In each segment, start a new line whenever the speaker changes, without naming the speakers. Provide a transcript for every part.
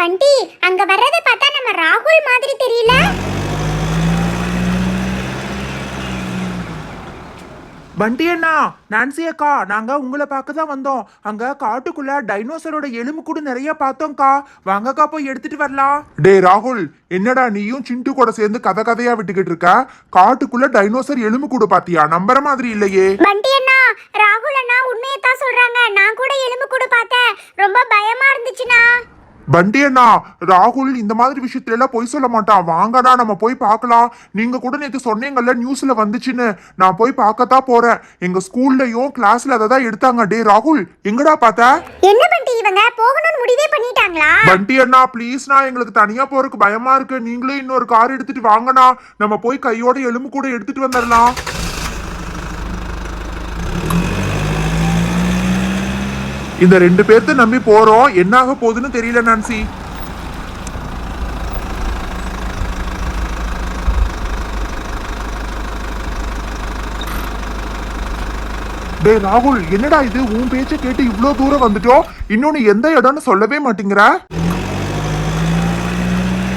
பண்டி அங்க வர்றத பார்த்தா நம்ம ராகுல் மாதிரி தெரியல.
பண்டி அண்ணா நான்சி அக்கா நாங்க உங்களை பார்க்க தான் வந்தோம். அங்க காட்டுக்குள்ள டைனோசரோட எலும்பு கூட நிறைய பார்த்தோம்க்கா. வாங்கக்கா போய் எடுத்துட்டு வரலாம்.
டே ராகுல் என்னடா நீயும் சிண்டு கூட சேர்ந்து கதை கதையா விட்டுக்கிட்டு இருக்க? காட்டுக்குள்ள டைனோசர் எலும்பு கூடு பாத்தியா நம்புற மாதிரி இல்லையே.
பண்டி அண்ணா ராகுல் அண்ணா உண்மையை தான் சொல்றாங்க. நான் கூட எலும்பு கூட பார்த்தேன். ரொம்ப பயமா இருந்துச்சுண்ணா.
பண்டி அண்ணா ராகுல் இந்த மாதிரி விஷயத்துல எல்லாம் பொய் சொல்ல மாட்டான். வாங்கடா நம்ம போய் பார்க்கலாம். நீங்க கூட நேத்து சொன்னீங்கல்ல நியூஸ்ல வந்துச்சுன்னு. நான் போய் பார்க்கத்தான் போறேன். எங்க ஸ்கூல்லயும் கிளாஸ்ல அதை தான் எடுத்தாங்க. டே ராகுல் எங்கடா பார்த்த?
என்ன பண்டி இவங்க? போகணும்னு முடிவே பண்ணிட்டாங்களா?
பண்டி அண்ணா ப்ளீஸ்ண்ணா எங்களுக்கு தனியா போறதுக்கு பயமா இருக்கு. நீங்களே இன்னொரு கார் எடுத்துட்டு வாங்கண்ணா. நம்ம போய் கையோட எலும்பு கூட எடுத்துட்டு வந்துடலாம் இந்த ரெண்டு பேர்த்த நம்பி போறோம். என்ன ஆக போகுதுன்னு தெரியல நான்சி. டே ராகுல் என்னடா இது? உன் பேச்சை கேட்டு இவ்வளோ தூரம் வந்துட்டோம் இன்னொன்னு எந்த இடம்னு சொல்லவே மாட்டேங்கிற.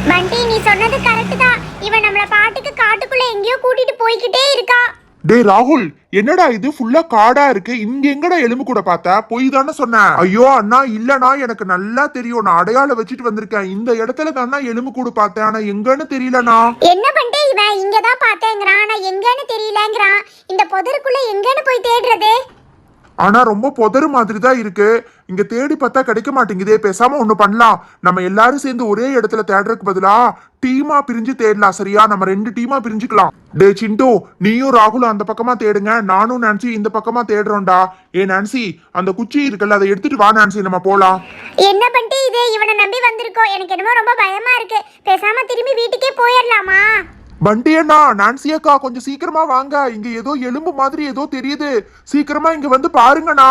பண்டி நீ சொன்னது கரெக்ட் தான். இவன் நம்மள பாட்டுக்கு காட்டுக்குள்ள எங்கேயோ கூட்டிட்டு போய்கிட்டே இருக்கா.
டே ராகுல் என்னடா இது? ஃபுல்லா காடா இருக்கு. இங்க எங்கடா எலும்பு கூட பார்த்த? பொய் தானே சொன்னேன் ஐயோ அண்ணா இல்லனா எனக்கு நல்லா தெரியும். நான் அடையாளம் வச்சுட்டு வந்திருக்கேன். இந்த இடத்துல தானே எலும்பு கூடு பார்த்தேன். ஆனா எங்கன்னு தெரியலண்ணா.
என்ன பண்ணிட்டு இவன்? இங்கதான் பார்த்தேங்கிறான். ஆனா எங்கன்னு தெரியலங்கிறான். இந்த புதருக்குள்ள எங்கன்னு போய் தேடுறது?
ஆனா ரொம்ப புதறு மாதிரி தான் இருக்கு. இங்க தேடி பார்த்தா கிடைக்க மாட்டேங்குதே. பேசாம ஒண்ணு பண்ணலாம். நம்ம எல்லாரும் சேர்ந்து ஒரே இடத்துல தேடுறதுக்கு பதிலா டீமா பிரிஞ்சு தேடலாம் சரியா? நம்ம ரெண்டு டீமா பிரிஞ்சுக்கலாம். டே சிண்டு நீயும் ராகுலும் அந்த பக்கமா தேடுங்க. நானும் நான்சி இந்த பக்கமா தேடுறோம்டா. ஏ நான்சி அந்த குச்சி இருக்குல்ல அதை எடுத்துட்டு வா நான்சி. நம்ம போலாம்.
என்ன பண்ணிட்டு இது? இவனை நம்பி வந்திருக்கோம். எனக்கு என்னமோ ரொம்ப பயமா இருக்கு. பேசாம திரும்பி வீட்டுக்கே போயிடலாமா?
பண்டி அண்ணா நான்சி அக்கா கொஞ்சம் சீக்கிரமா வாங்க. இங்க ஏதோ எலும்பு மாதிரி ஏதோ தெரியுது. சீக்கிரமா இங்க வந்து பாருங்கண்ணா.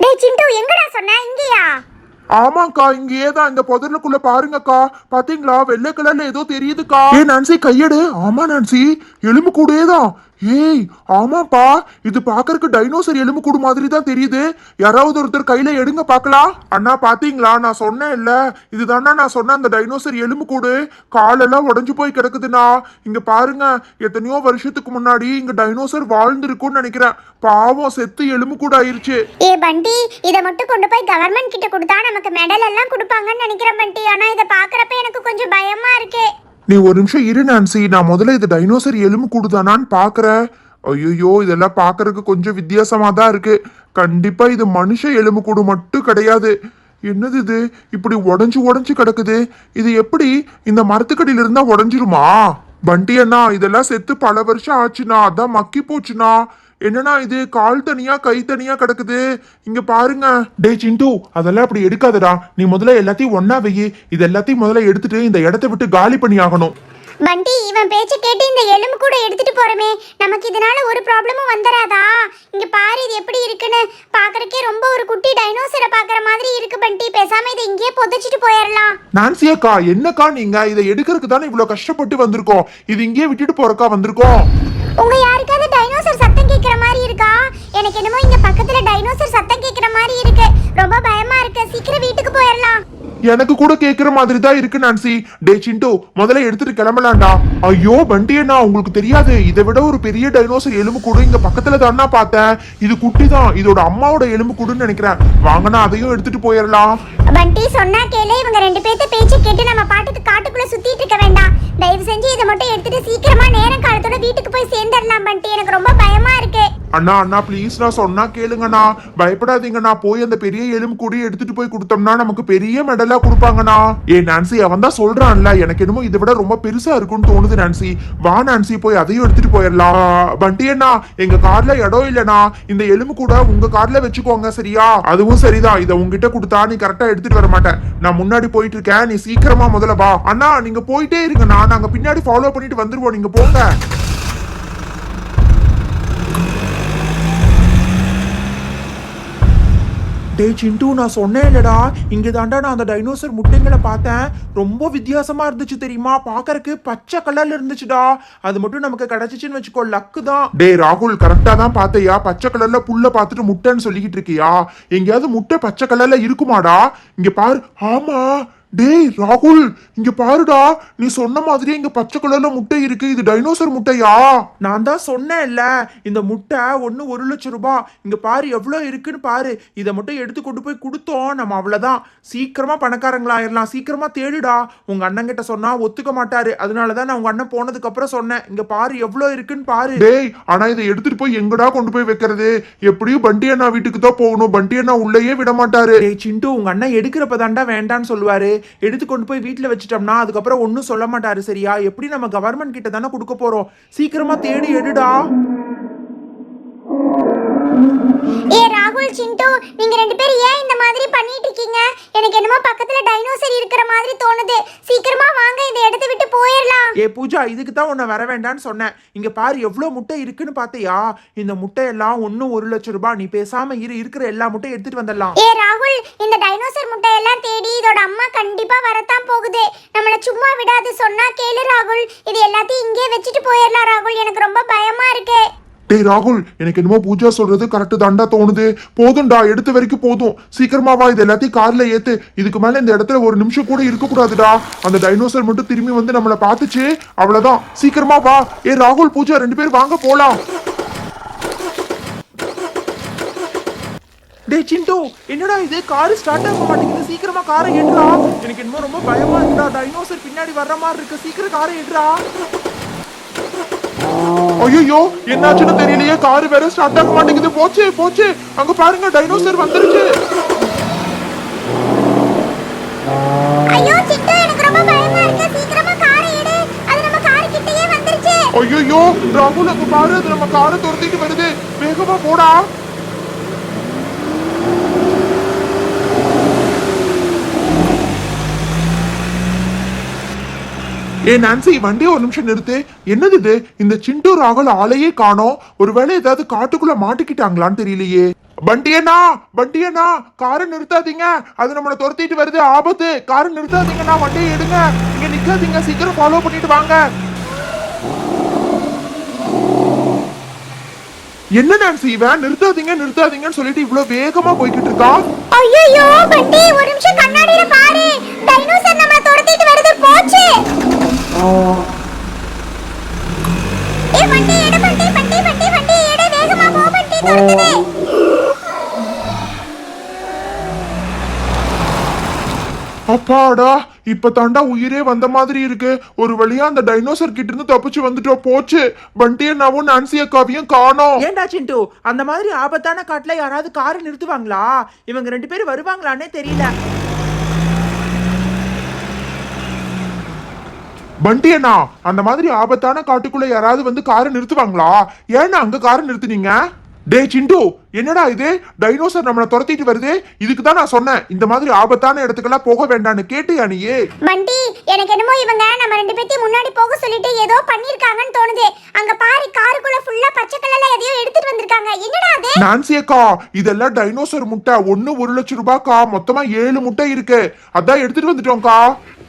டேய் சிண்டு எங்கடா சொன்ன? இங்கயா?
ஆமாக்கா இங்கேயே தான் இந்த புதருக்குள்ள பாருங்கக்கா. பாத்தீங்களா? வெள்ளை கலர்ல ஏதோ தெரியுதுக்கா. ஏ நான்சி கையெடு. ஆமா நான்சி. எலும்பு கூடயே தான் ஏய் ஆமாப்பா. இது பாக்கறதுக்கு டைனோசர் எலும்பு கூடு மாதிரி தான் தெரியுது. யாராவது ஒருத்தர் கையில எடுங்க பார்க்கலாம் அண்ணா பாத்தீங்களா? நான் சொன்னேன் இல்ல இதுதானா நான் சொன்ன அந்த டைனோசர் எலும்பு கூடு. காலெல்லாம் உடஞ்சு போய் கிடக்குதுண்ணா. இங்க பாருங்க எத்தனையோ வருஷத்துக்கு முன்னாடி இங்க டைனோசர் வாழ்ந்திருக்கும்னு நினைக்கிறேன். பாவம் செத்து எலும்பு கூட ஆயிருச்சு.
ஏ பண்டி இதை மட்டும் கொண்டு போய் கவர்மெண்ட் கிட்ட கொடுத்தா நமக்கு மெடல் எல்லாம் கொடுப்பாங்கன்னு நினைக்கிறேன் பண்டி. ஆனா இதை பாக்குறப்ப எனக்கு கொஞ்சம் பயமா இருக்கு.
நீ ஒரு நிமிஷம் இரு நான்சி. நான் முதல்ல இது டைனோசர் எலும்பு கூடுதானான்னு பார்க்குறேன் ஐயோ இதெல்லாம் பார்க்கறதுக்கு கொஞ்சம் வித்தியாசமாக தான் இருக்கு. கண்டிப்பாக இது மனுஷ எலும்பு கூடு மட்டும் கிடையாது. என்னது இது? இப்படி உடஞ்சி உடஞ்சி கிடக்குது. இது எப்படி இந்த மரத்துக்கடியில இருந்தா உடஞ்சிருமா? பண்டி அண்ணா இதெல்லாம் செத்து பல வருஷம் ஆச்சுண்ணா. அதான் மக்கி போச்சுண்ணா. என்னண்ணா இது? கால் தனியா கை தனியா கிடக்குது. இங்க பாருங்க. டே சிண்டு அதெல்லாம் அப்படி எடுக்காதடா. நீ முதல்ல எல்லாத்தையும் ஒண்ணா வெயி. இது எல்லாத்தையும் முதல்ல எடுத்துட்டு இந்த இடத்த விட்டு காலி பண்ணி ஆகணும்.
பண்டி இவன் பேச்ச கேட்டு இந்த எலும்பு கூட எடுத்துட்டு போறமே. நமக்கு இதனால ஒரு ப்ராப்ளமும் வந்துடாதா இங்க பாரு இது எப்படி இருக்குன்னு. பாக்குறக்கே ரொம்ப ஒரு குட்டி டைனோசரை பாக்குற மாதிரி இருக்கு பண்டி. பேசாம இதை இங்கேயே புதைச்சிட்டு போயிடலாம்
நான்சி அக்கா என்னக்கா நீங்க? இதை எடுக்கிறதுக்கு தானே இவ்வளவு கஷ்டப்பட்டு வந்திருக்கோம். இது இங்கேயே விட்டுட்டு போறக்கா வந்திருக்கோம்.
உங்க யாருக்காவது டைனோசர் சத்தம் எனக்கு
கூட கேக்குற மாதிரி தான் இருக்கு நான்சி டே சிண்டோ முதல்ல எடுத்துட்டு கிளம்பலாம்டா. ஐயோ வண்டியண்ணா உங்களுக்கு தெரியாது. இதை விட ஒரு பெரிய டைனோசர் எலும்பு கூடு இங்க பக்கத்துல தானா பார்த்தேன். இது குட்டி தான் இதோட அம்மாவோட எலும்பு கூடுன்னு நினைக்கிறேன். வாங்கண்ணா அதையும் எடுத்துட்டு போயிடலாம்.
பண்டி சொன்னா கேளு. இவங்க ரெண்டு பேர்த்த பேச்சு கேட்டு நம்ம பாட்டுக்கு காட்டுக்குள்ள சுத்திட்டு இருக்க வேண்டாம். தயவு செஞ்சு இதை மட்டும் எடுத்துட்டு சீக்கிரமா நேரம் காலத்தோட வீட்டுக்கு போய் சேர்ந்துடலாம் பண்டி. எனக்கு ரொம்ப பயமா இருக்கு.
அண்ணா அண்ணா ப்ளீஸ் நான் சொன்னா கேளுங்கண்ணா. பயப்படாதீங்கண்ணா. போய் அந்த பெரிய எலும்பு கூடி எடுத்துட்டு போய் கொடுத்தோம்னா நமக்கு பெரிய மெடலா கொடுப்பாங்கண்ணா. ஏ நான்சி அவன் தான் சொல்றான்ல. எனக்கு என்னமோ இதை விட ரொம்ப பெருசா இருக்கும்னு தோணுது நான்சி. வா நான்சி போய் அதையும் எடுத்துட்டு போயிடலாம். பண்டி அண்ணா எங்க கார்ல இடம் இல்லைண்ணா. இந்த எலும்பு கூட உங்க கார்ல வச்சுக்கோங்க சரியா? அதுவும் சரிதான். இதை உங்ககிட்ட கொடுத்தா நீ கரெக்டா எடுத்துட்டு வர மாட்டேன். நான் முன்னாடி போயிட்டு இருக்கேன். நீ சீக்கிரமா முதல்ல வா. அண்ணா நீங்க போயிட்டே இருங்க. நான் நாங்க பின்னாடி ஃபாலோ பண்ணிட்டு வந்துருவோம். நீங்க போங்க.
டே சிண்டு நான் சொன்னேன் இல்லடா இங்கே தாண்டா நான் அந்த டைனோசர் முட்டைங்களை பார்த்தேன். ரொம்ப வித்தியாசமா இருந்துச்சு தெரியுமா? பார்க்கறக்கு பச்சை கலர்ல இருந்துச்சுடா. அது மட்டும் நமக்கு கிடைச்சிச்சுன்னு வச்சுக்கோ லக்கு தான்.
டே ராகுல் கரெக்டா தான் பார்த்தையா? பச்சை கலர்ல புல்ல பார்த்துட்டு முட்டைன்னு சொல்லிக்கிட்டு இருக்கியா? எங்கேயாவது முட்டை பச்சை கலர்ல இருக்குமாடா? இங்க பாரு. ஆமா. டேய் ராகுல் இங்க பாருடா. நீ சொன்ன மாதிரியே இங்க பச்சை கலர்ல முட்டை இருக்கு. இது டைனோசர் முட்டையா?
நான் தான் சொன்னேன்ல இந்த முட்டை ஒன்று ஒரு லட்சம் ரூபாய் இங்க பாரு எவ்வளோ இருக்குன்னு பாரு. இதை மட்டும் எடுத்து கொண்டு போய் கொடுத்தோம். நம்ம அவ்வளோதான் சீக்கிரமா பணக்காரங்களாயிரலாம் சீக்கிரமா தேடுடா. உங்க அண்ணன் கிட்ட சொன்னா ஒத்துக்க மாட்டாரு. அதனால தான் நான் உங்க அண்ணன் போனதுக்கு அப்புறம் சொன்னேன். இங்க பாரு எவ்வளோ இருக்குன்னு பாரு.
டேய் ஆனா இதை எடுத்துட்டு போய் எங்கடா கொண்டு போய் வைக்கிறது? எப்படியும் பண்டி அண்ணா வீட்டுக்கு தான் போகணும். பண்டி அண்ணா உள்ளேயே விட மாட்டாரு.
டேய் சிண்டு உங்க அண்ணன் எடுக்கிறப்ப தாண்டா வேண்டான்னு சொல்லுவாரு. எடுத்து கொண்டு போய் வீட்டில் வச்சுட்டோம்னா அதுக்கப்புறம் ஒன்றும் சொல்ல மாட்டாரு சரியா? எப்படி நம்ம கவர்மெண்ட் கிட்ட தானே கொடுக்க போறோம்? சீக்கிரமா தேடி எடுடா.
ஏ ராகுல் சிண்டு நீங்க ரெண்டு பேரும் ஏன் இந்த மாதிரி பண்ணிட்டு இருக்கீங்க? எனக்கு என்னமோ பக்கத்துல டைனோசர் இருக்கிற மாதிரி தோணுது. சீக்கிரமா வாங்க இதை எடுத்து விட்டு போயிடலாம்.
ஏ பூஜா இதுக்கு தான் உன்னை வர வேண்டாம்னு சொன்னேன். இங்க பாரு எவ்வளோ முட்டை இருக்குன்னு பார்த்தியா? இந்த முட்டையெல்லாம் ஒன்றும் ஒரு லட்சம் ரூபாய். நீ பேசாம இரு இருக்கிற எல்லா முட்டையும் எடுத்துட்டு வந்துடலாம்.
ஏ ராகுல் இந்த டைனோசர் முட்டையெல்லாம் தேடி இதோட அம்மா கண்டிப்பா வரத்தான் போகுது. நம்மள சும்மா விடாது சொன்னா கேளு ராகுல். இது எல்லாத்தையும் இங்கே வச்சுட்டு போயிடலாம் ராகுல். எனக்கு ரொம்ப பயமா இருக்கு.
டே ராகுல் எனக்கு என்னமோ பூஜா சொல்றது கரெக்ட் தாண்டா தோணுது. போதும்டா எடுத்த வரைக்கும் போதும். சீக்கிரமா வா இது எல்லாத்தையும் கார்ல ஏத்து. இதுக்கு மேல இந்த இடத்துல ஒரு நிமிஷம் கூட இருக்க கூடாதுடா அந்த டைனோசர் மட்டும் திரும்பி வந்து நம்மள பாத்துச்சு அவ்வளவுதான். சீக்கிரமா வா. ஏ ராகுல் பூஜா ரெண்டு பேரும் வாங்க போலாம்.
டேய் சிண்டு என்னடா இது? கார் ஸ்டார்ட் ஆக மாட்டேங்குது. சீக்கிரமா காரை எடுறா எனக்கு என்னமோ ரொம்ப பயமா இருக்குடா. டைனோசர் பின்னாடி வர்ற மாதிரி இருக்கு. சீக்கிரம் காரை எடுறா
ஐயோ என்னாச்சுன்னு தெரியலையே. கார் வேற ஸ்டார்ட் ஆக மாட்டேங்குது. போச்சு போச்சு. அங்க பாருங்க டைனோசர் வந்துருச்சு.
ஐயோ
ராகுல் அங்க பாரு. அது நம்ம காரை துரத்திட்டு வருது. வேகமா போடா. ஏ நான்சி வண்டியை ஒரு நிமிஷம் நிறுத்து. என்னது இது இந்த சிண்டு ராகுல் ஆளையே காணோம். ஒருவேளை ஏதாவது காட்டுக்குள்ள மாட்டிக்கிட்டாங்களான்னு தெரியலையே. வண்டியண்ணா வண்டியண்ணா காரை நிறுத்தாதீங்க. அது நம்மளை துரத்திட்டு வருது. ஆபத்து. காரை நிறுத்தாதீங்கண்ணா வண்டியை எடுங்க. இங்க நிக்காதீங்க. சீக்கிரம் ஃபாலோ பண்ணிட்டு வாங்க. என்ன நான்சி இவன் நிறுத்தாதீங்க நிறுத்தாதீங்கன்னு சொல்லிட்டு இவ்வளவு வேகமா போய்கிட்டு இருக்கான்
ஐயோ வண்டி ஒரு நிமிஷம் கண்ணாடியில பாரு. டைனோசர் நம்மள துரத்திட்டு வருது. போச்சு. ஏ எடு எடு வேகமா போ துரத்துது.
அப்பாடா இப்ப தாண்டா உயிரே வந்த மாதிரி இருக்கு. ஒரு வழியா அந்த டைனோசர் கிட்ட இருந்து தப்பிச்சு வந்துட்டோம் போச்சு. பண்டியண்ணாவும் நான்சி அக்காவையும் காணோம்.
ஏன்டா சிண்டு? அந்த மாதிரி ஆபத்தான காட்டுல யாராவது காரை நிறுத்துவாங்களா? இவங்க ரெண்டு பேரும் வருவாங்களான்னே தெரியல.
பண்டியண்ணா அந்த மாதிரி ஆபத்தான காட்டுக்குள்ள யாராவது வந்து காரை நிறுத்துவாங்களா? ஏன்னா அங்க காரை நிறுத்துனீங்க? டே சிண்டு என்னடா இது? டைனோசர் நம்மளை துரத்திட்டு வருது. இதுக்கு தான் நான் சொன்னேன். இந்த மாதிரி ஆபத்தான இடத்துக்கெல்லாம் போக வேண்டாம்னு கேட்டியா நீயே?
பண்டி எனக்கு என்னமோ இவங்க நம்ம ரெண்டு பேத்தையும் முன்னாடி போக சொல்லிட்டு ஏதோ பண்ணிருக்காங்கன்னு தோணுது. அங்க பாரு காருக்குள்ள ஃபுல்லா பச்சை கலர்ல எதையோ எடுத்துட்டு வந்திருக்காங்க. என்னடா அது?
நான்சி அக்கா இதெல்லாம் டைனோசர் முட்டை. ஒண்ணு ஒரு லட்சம் ரூபாய்க்கா மொத்தமா ஏழு முட்டை இருக்கு. அதான் எடுத்துட்டு வந்துட்டோம்க்கா.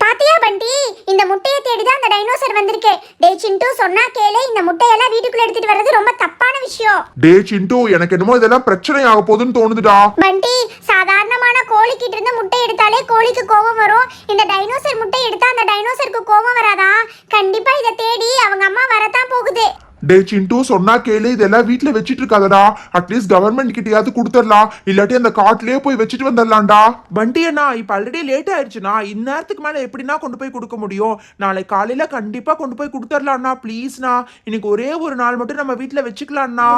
பாத்தியா பண்டி இந்த முட்டையை தேடி தான் அந்த டைனோசர் வந்திருக்கு. டேய் சிண்டு சொன்னா கேளு. இந்த முட்டையெல்லாம் வீட்டுக்குள்ள எடுத்துட்டு வர்றது ரொம்ப தப்பான விஷயம்.
டே சிண்டு எனக்கு என்னமோ இதெல்லாம் பிரச்சனை ஆக போகுதுன்னு தோணுதுடா.
பண்டி சாதாரணமான கோழிக்கிட்ட இருந்து முட்டை எடுத்தாலே கோழிக்கு கோபம் வரும். இந்த டைனோசர் முட்டை எடுத்தா அந்த டைனோசருக்கு கோபம் வராதா? கண்டிப்பா இதை தேடி அவங்க அம்மா வரத்தான் போகுது.
டே சிண்டு சொன்னா கேளு இதெல்லாம் வீட்ல வச்சிட்டு இருக்காதடா அட்லீஸ்ட் கவர்மெண்ட் கிட்டயாவது கொடுத்துடலாம் இல்லாட்டி அந்த காட்டுலயே போய் வச்சுட்டு வந்துடலாம்டா
வண்டி அண்ணா இப்போ ஆல்ரெடி லேட் ஆயிடுச்சுண்ணா இந்நேரத்துக்கு மேலே எப்படிண்ணா கொண்டு போய் கொடுக்க முடியும்? நாளை காலையில கண்டிப்பா கொண்டு போய் கொடுத்துடலாம்ண்ணா ப்ளீஸ்ண்ணா இன்னைக்கு ஒரே ஒரு நாள் மட்டும் நம்ம வீட்டில் வச்சுக்கலாம்ண்ணா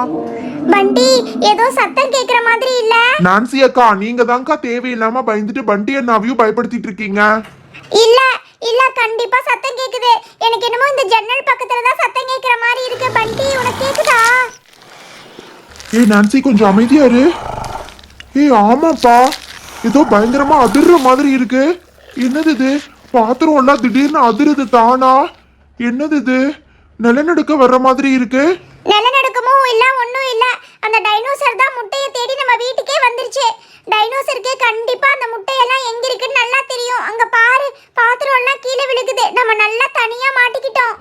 பண்டி ஏதோ சத்தம் கேக்குற மாதிரி இல்ல?
நான்சி அக்கா நீங்க தான்க்கா தேவையில்லாம பயந்துட்டு பண்டி அண்ணாவையும் பயப்படுத்திட்டு இருக்கீங்க.
இல்ல கண்டிப்பா சத்தம் கேக்குது. எனக்கு என்னமோ இந்த ஜன்னல் பக்கத்துல தான் சத்தம் கேக்குற மாதிரி இருக்கு. பண்டி உனக்கு கேக்குதா?
ஏய் நான்சி கொஞ்சம் அமைதியா இரு. ஏய் ஆமாப்பா. ஏதோ பயங்கரமா அதிர்ற மாதிரி இருக்கு. என்னது இது? பாத்திரம் எல்லாம் திடீர்னு அதிருது தானா? என்னது இது? நிலநடுக்க வர்ற மாதிரி இருக்கு.
இல்ல ஒண்ணும் இல்ல. அந்த டைனோசர் தான் முட்டையை தேடி நம்ம வீட்டுக்கே வந்துருச்சு. டைனோசருக்கு கண்டிப்பா அந்த முட்டையெல்லாம் எங்க இருக்குன்னு நல்லா தெரியும். அங்க பாரு பாத்திரம் எல்லாம் கீழே விழுகுது. நம்ம நல்லா தனியா மாட்டிக்கிட்டோம்.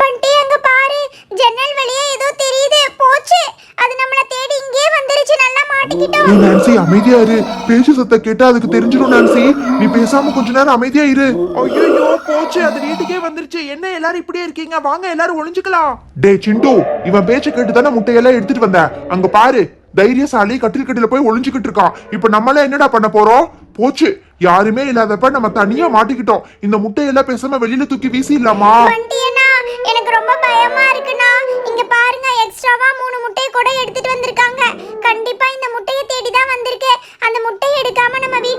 பண்டி அங்க பாரு ஜன்னல் வழியே ஏதோ தெரியுது. போச்சு அது நம்மள தேடி இங்க மாட்டிக்கிட்டோம்
ஏய் நான்சி அமைதியா இரு. பேச்சு சத்த கேட்டா அதுக்கு தெரிஞ்சிடும் நான்சி. நீ பேசாம கொஞ்ச நேரம் அமைதியா இரு.
ஐயோ போச்சு. அது வீட்டுக்கே வந்துருச்சு. என்ன எல்லாரும் இப்படியே இருக்கீங்க? வாங்க எல்லாரும் ஒளிஞ்சுக்கலாம்.
டேய் சிண்டு. இவன் பேச்சு கேட்டு தானே முட்டையெல்லாம் எடுத்துட்டு வந்த அங்க பாரு. தைரியசாலி கட்டில் கட்டில போய் ஒளிஞ்சுக்கிட்டு இருக்கான். இப்ப நம்மள என்னடா பண்ண போறோம்? போச்சு. யாருமே இல்லாதப்ப நம்ம தனியா மாட்டிக்கிட்டோம். இந்த முட்டையெல்லாம் பேசாம வெளியில தூக்கி வீசிடலாமா
வண்டியை எக்ஸ்ட்ராவா மூணு முட்டையை கூட எடுத்துட்டு வந்திருக்காங்க. கண்டிப்பா இந்த முட்டையை தேடி தான் வந்திருக்கு. அந்த முட்டையை எடுக்காம நம்ம வீட்டு